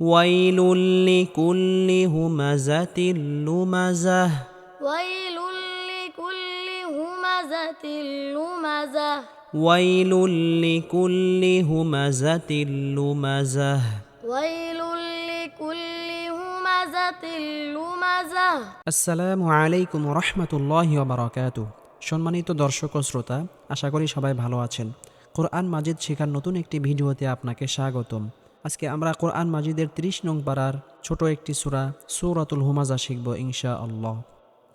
ويل لكل همزة لمزة ويل لكل همزة لمزة ويل لكل همزة لمزة ويل لكل همزة لمزة আসসালামু আলাইকুম রহমতুল্লাহ বারাকাত সম্মানিত দর্শক ও শ্রোতা আশা করি সবাই ভালো আছেন কোরআন মাজিদ শেখার নতুন একটি ভিডিওতে আপনাকে স্বাগতম আজকে আমরা কোরআন মাজিদের ৩০ নং পাড়ার ছোট একটি সূরা, সূরাতুল হুমাজা শিখব ইনশা আল্লাহ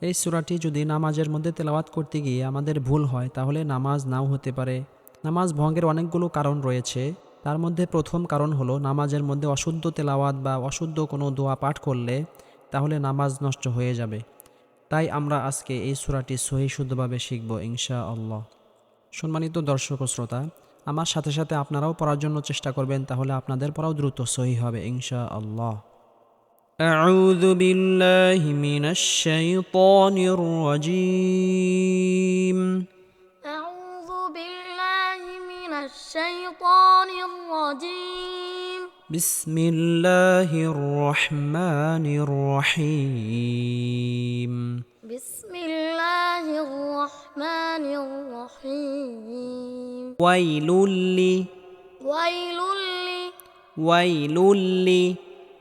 এই সূরাটি যদি নামাজের মধ্যে তেলাওয়াত করতে গিয়ে আমাদের ভুল হয়, তাহলে নামাজ নাও হতে পারে। নামাজ ভঙ্গের অনেকগুলো কারণ রয়েছে। তার মধ্যে প্রথম কারণ হলো নামাজের মধ্যে অশুদ্ধ তেলাওয়াত বা অশুদ্ধ কোনো দোয়া পাঠ করলে তাহলে নামাজ নষ্ট হয়ে যাবে। তাই আমরা আজকে এই সূরাটি সহি শুদ্ধভাবে শিখব ইনশা আল্লাহ সম্মানিত দর্শক শ্রোতা আমার সাথে সাথে আপনারাও পড়ার জন্য চেষ্টা করবেন তাহলে আপনাদের পড়াও দ্রুত সহি হবে ইনশা আল্লাহ أعوذ بالله من الشيطان الرجيم أعوذ بالله من الشيطان الرجيم بسم الله الرحمن الرحيم بسم الله الرحمن الرحيم ويل لي ويل لي ويل لي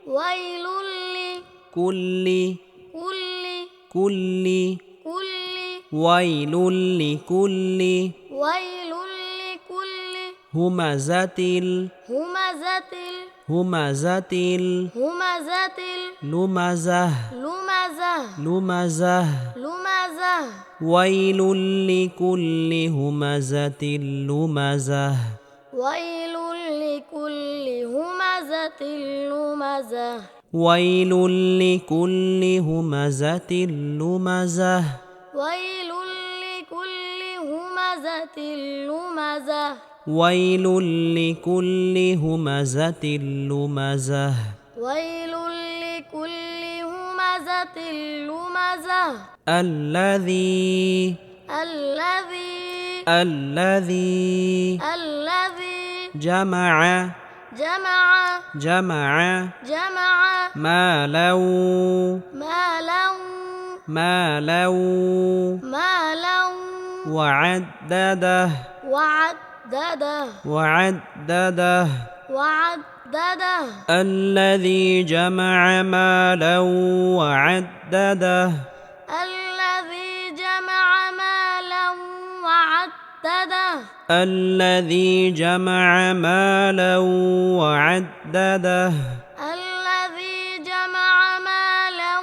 ويل كل لكل كل كل ويل لكل ويل لكل همزة همزة همزة همزة لمزة لمزة لمزة لمزة ويل لكل همزة لمزة ويل لكل همزة لمزة ويل لكل همزة لمزة ويل لكل همزة لمزة ويل لكل همزة لمزة. ويل لكل همزة لمزة. الذي الذي الذي الذي جمع جمع جمع جمع مالا مالا مالا مالا وعدده. وعدده وعدده. وعدده الذي جمع مالا وعدده. الذي جمع مالا وعدده. الذي جمع مالا وعدده. الذي جمع مالا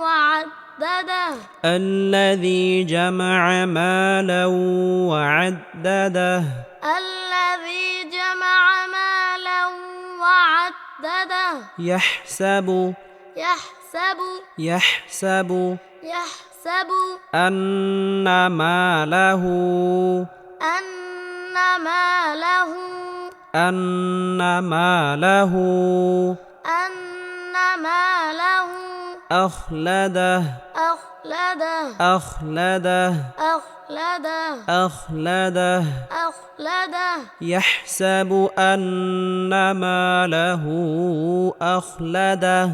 وعدده. الذي جمع مالا وعدده. الذي جمع مالا وعدده. يحسب يحسب يحسب يحسب أن ماله أن ماله أن ماله أن ماله أخلده أخلده. أخلده أخلده. أخلده. أخلده. يحسب أن ماله أخلده.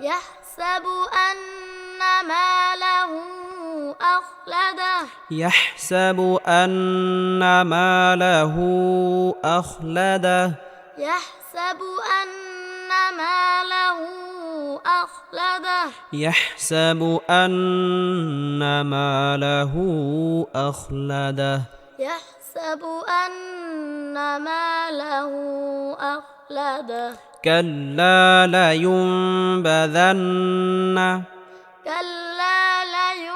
يحسب أن ماله أخلده. يحسب أن ماله أخلده. يحسب أن ماله أخلده. يحسب أن ماله أخلده. يحسب أن ماله أخلده. كلا لينبذن. كلا لينبذن.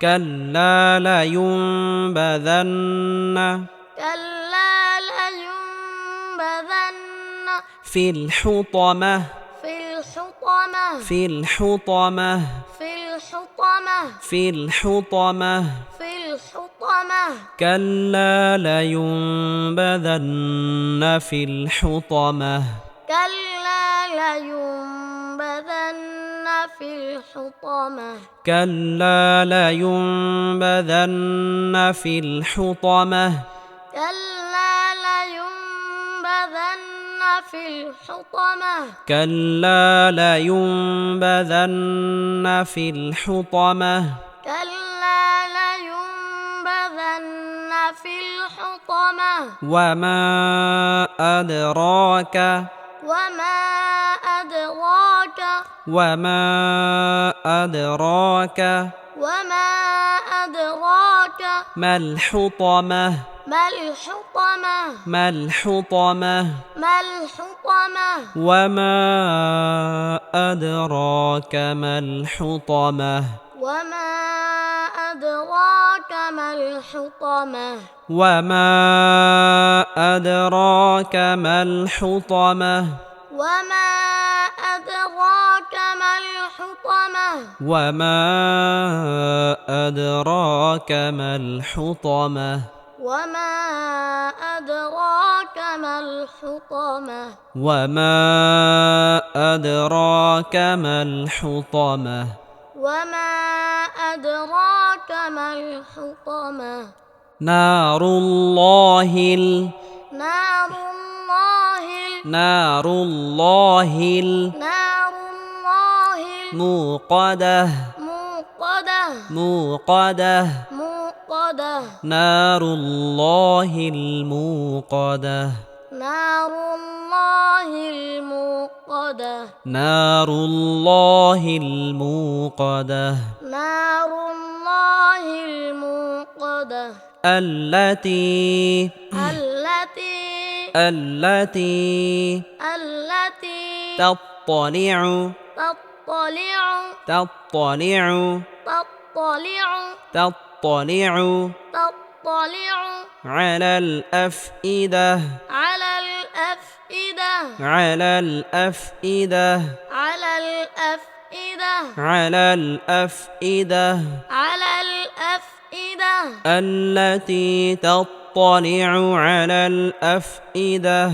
كلا لينبذن. كلا في الحطمة. في الحطمة. في الحطمة. في الحطمة. في الحطمة. في الحطمة. كلا لينبذن في الحطمة. كلا لينبذن في الحطمة. كلا لينبذن في الحطمة. كلا لينبذن في الحطمة. كلا لينبذن في الحطمة. كلا لينبذن في الحطمة. وما أدراك وما أدراك. وما أدراك وما أدراك. ما الحطمة. ما الحطمة؟ ما الحطمة؟ ما الحطمة؟ وما أدراك ما الحطمة؟ وما أدراك ما الحطمة؟ وما أدراك ما الحطمة؟ وما أدراك ما الحطمة؟ وما أدراك ما الحطمة؟ وما أدراك ما الحطمة وما أدراك ما الحطمة وما أدراك ما الحطمة نار الله ال... نار الله ال- نار الله نار الله الموقدة الموقدة موقدة موقدة نار الله الموقدة. نار الله الموقدة. نار الله الموقدة. نار الله الموقدة. التي التي التي التي تطلع تطلع تطلع تطلع تطلع تطلع على الأفئدة. على الأفئدة. على الأفئدة. على الأفئدة. على الأفئدة. على الأفئدة. التي تطلع على الأفئدة.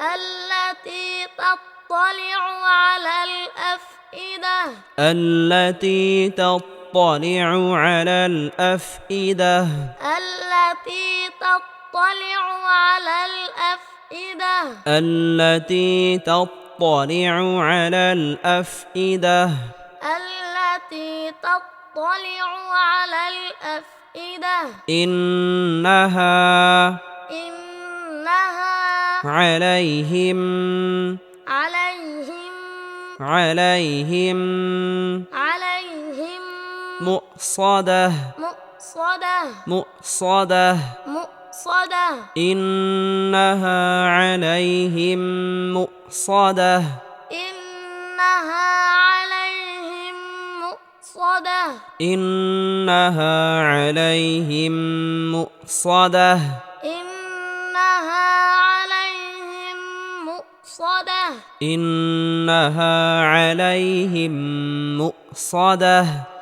التي تطلع على الأفئدة. التي تطلع على الأفئدة. التي تطلع على الأفئدة. التي تطلع على الأفئدة. التي تطلع على الأفئدة. إنها إنها عليهم عليهم عليهم مؤصدة. مؤصدة. مؤصدة. مؤصدة. إنها عليهم مؤصدة. إنها عليهم مؤصدة. إنها عليهم مؤصدة. إنها عليهم مؤصدة. إنها عليهم مؤصدة.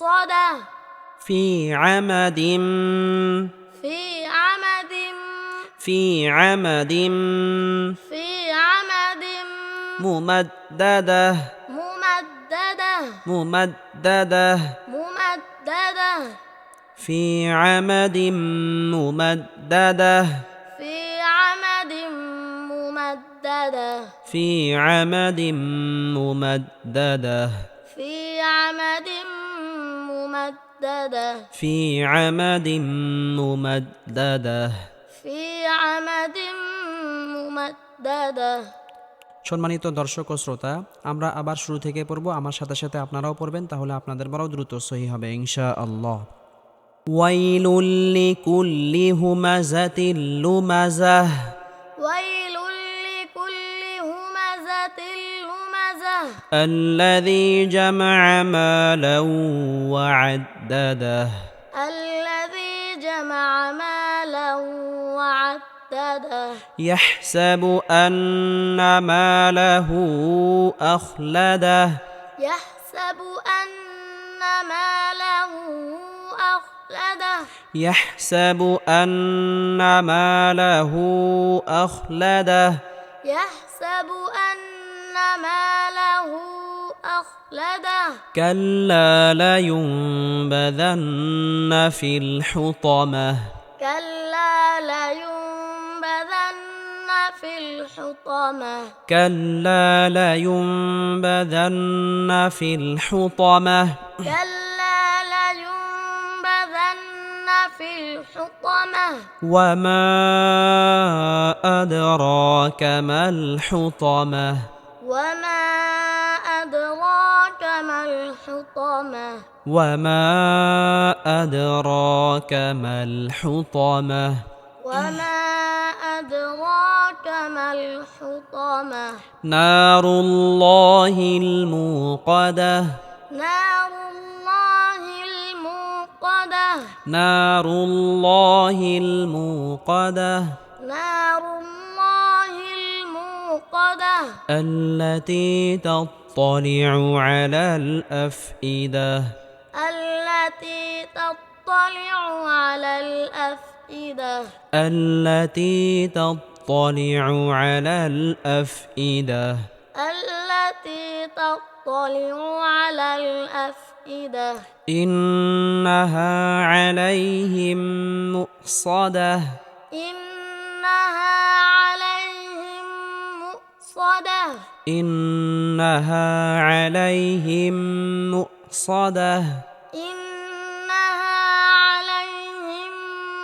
مؤصدة في عمد. في عمد. في عمد. في عمد. ممددة. ممددة. ممددة. ممددة. في عمد. ممددة. في عمد. ممددة. في عمد. ممددة. في عمد. ممددة في عمد ممددة في عمد ممددة সম্মানিত দর্শক ও শ্রোতা আমরা আবার শুরু থেকে পড়ব আমার সাথে সাথে আপনারাও পড়বেন তাহলে আপনাদের বড় দ্রুত সহি হবে ইনশা আল্লাহ ওয়াইলুল লিকুল্লি হুমাজাতিল লুমাজাহ ويل لكل همزة لمزة الذي جمع مالا وعدده. الذي جمع مالا وعدده. يحسب أن ماله أخلده. يحسب أن ماله أخلده. يحسب أن ماله أخلده. يحسب أن ماله أخلده. كلا لينبذن في الحطمة. كلا لينبذن في الحطمة. كلا لينبذن في الحطمة. كلا لينبذن في الحطمة. وما أدراك ما الحطمة. وما أدراك ما الحطمة وما أدراك ما الحطمة وما أدراك ما الحطمة نار الله الموقدة نار الله الموقدة نار الله الموقدة نار الله الموقدة التي تطلع على الأفئدة. التي تطلع على الأفئدة. التي تطلع على الأفئدة. التي تطلع على الأفئدة. إنها عليهم مؤصدة. إنها مؤصدة. إنها عليهم مؤصدة. إنها عليهم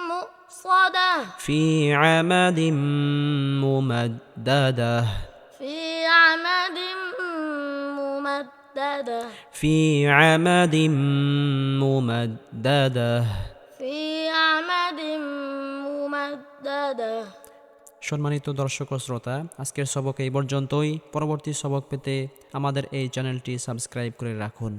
مؤصدة. في عمد ممددة. في عمد ممددة. في عمد ممددة. في عمد ممددة. সম্মানিত দর্শক ও শ্রোতা, আজকের সবক এই পর্যন্তই। পরবর্তী সবক পেতে আমাদের এই চ্যানেলটি সাবস্ক্রাইব করে রাখুন।